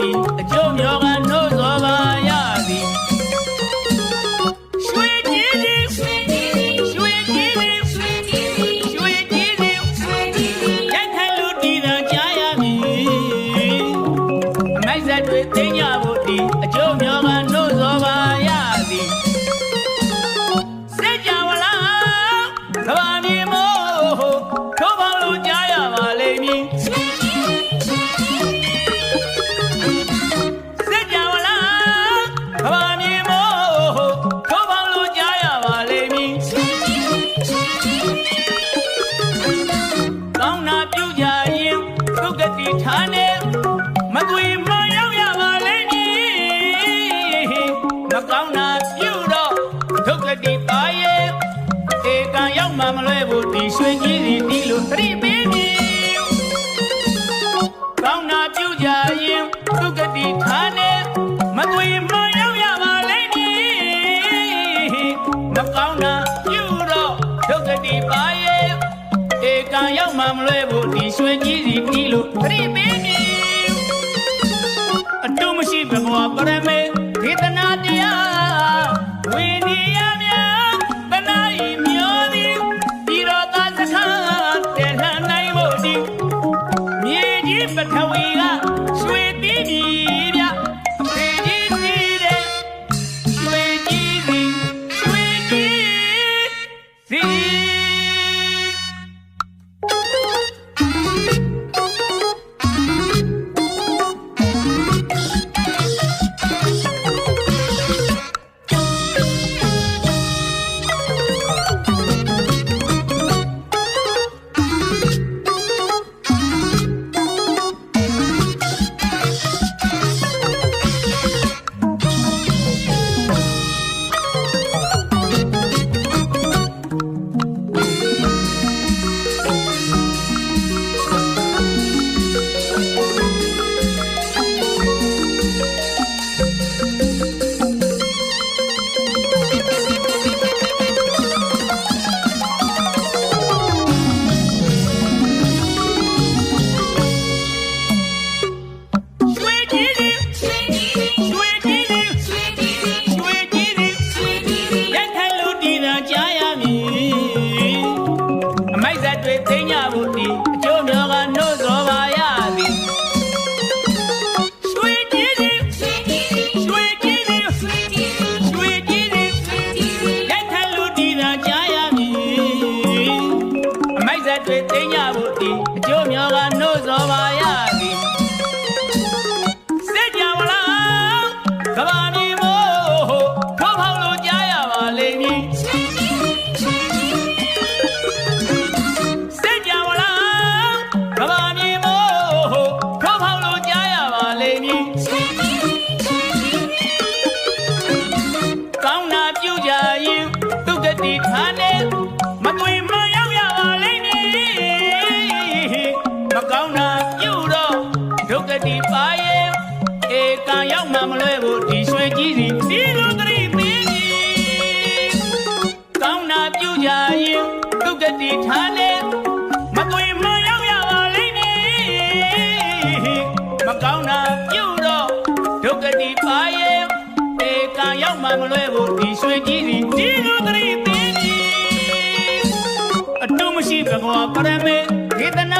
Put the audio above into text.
Jyoti မလွဲဖို့ဒီရွှေကြီးစီတီးလို့ပြိပေးပြီအတုမရှိဘဘဝပရမေ ဖို့တီအကျိုးမြောကနှုတ်စောပါရ ကြီးစီဒီလိုသတိပေးကြီးကောင်းနာပြုကြရင်ဒုက္ခတိထားလေမသွေမရောက်ရပါလိမ့်မည်မကောင်းနာပြုတော့ဒုက္ခတိပါရဲ့တေကံရောက်မှမလွဲဘူးဒီရွှေကြီးစီဒီလိုသတိပေးကြီးအတုမရှိဘဂဝါပရမေဒေသနာ